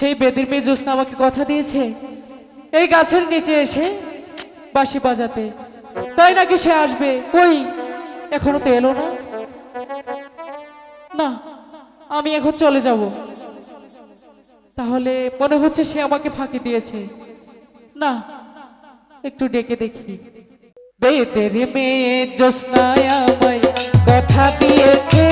সেই বেদির মেয়ে জ্যোৎস্না আমাকে কথা দিয়েছে, এই গাছের নিচে এসে বাঁশি বাজাতে। তাই নাকি সে আসবে? কই? এখনও তো এলো না। না, আমি এখন চলে যাব। তাহলে মনে হচ্ছে সে আমাকে ফাঁকি দিয়েছে। না, একটু ডেকে দেখি। বেদের মেয়ে জ্যোৎস্নায় আমায় কথা দিয়েছে।